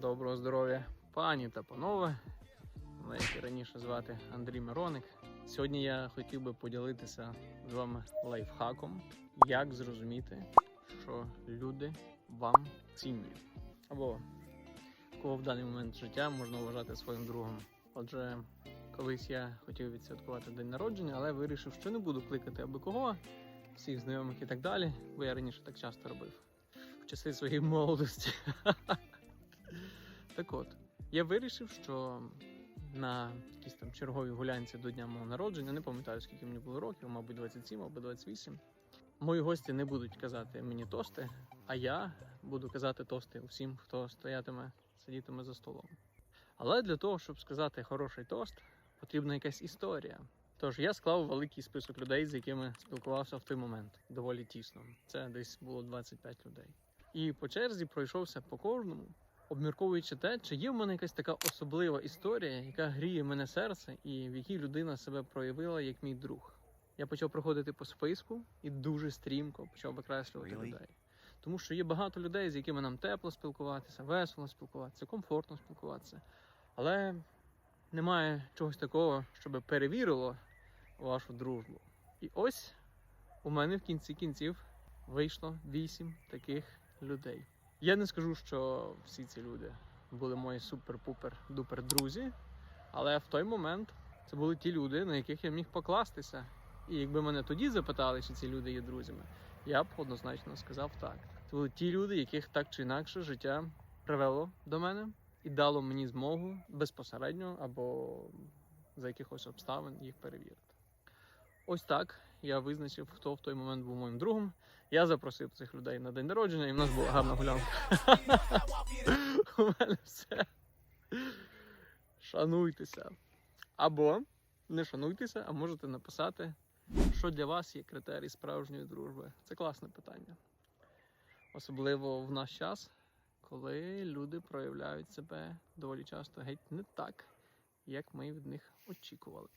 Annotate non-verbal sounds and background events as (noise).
Доброго здоров'я, пані та панове. Мене як і раніше звати Андрій Мироник. Сьогодні я хотів би поділитися з вами лайфхаком, як зрозуміти, що люди вам цінні. Або кого в даний момент життя можна вважати своїм другом. Отже, колись я хотів відсвяткувати день народження, але вирішив, що не буду кликати аби кого, всіх знайомих і так далі, бо я раніше так часто робив. В часи своєї молодості. (laughs) Так от, я вирішив, що на якійсь там черговій гулянці до дня мого народження, не пам'ятаю, скільки мені було років, мабуть, 27 або 28. Мої гості не будуть казати мені тости, а я буду казати тости усім, хто стоятиме, сидітиме за столом. Але для того, щоб сказати хороший тост, потрібна якась історія. Тож я склав великий список людей, з якими спілкувався в той момент, доволі тісно. Це десь було 25 людей. І по черзі пройшовся по кожному, обмірковуючи те, чи є в мене якась така особлива історія, яка гріє мене серце, і в якій людина себе проявила як мій друг. Я почав проходити по списку і дуже стрімко почав викреслювати Really? людей. Тому що є багато людей, з якими нам тепло спілкуватися, весело спілкуватися, комфортно спілкуватися. Але немає чогось такого, щоб перевірило вашу дружбу. І ось у мене в кінці кінців вийшло вісім таких людей. Я не скажу, що всі ці люди були мої супер-пупер-дупер друзі, але в той момент це були ті люди, на яких я міг покластися. І якби мене тоді запитали, чи ці люди є друзями, я б однозначно сказав так. Це були ті люди, яких так чи інакше життя привело до мене і дало мені змогу безпосередньо або за якихось обставин їх перевірити. Ось так я визначив, хто в той момент був моїм другом. Я запросив цих людей на день народження, і в нас була гарна гулянка. У мене все. Шануйтеся. Або не шануйтеся, а можете написати, що для вас є критерій справжньої дружби. Це класне питання. Особливо в наш час, коли люди проявляють себе доволі часто геть не так, як ми від них очікували.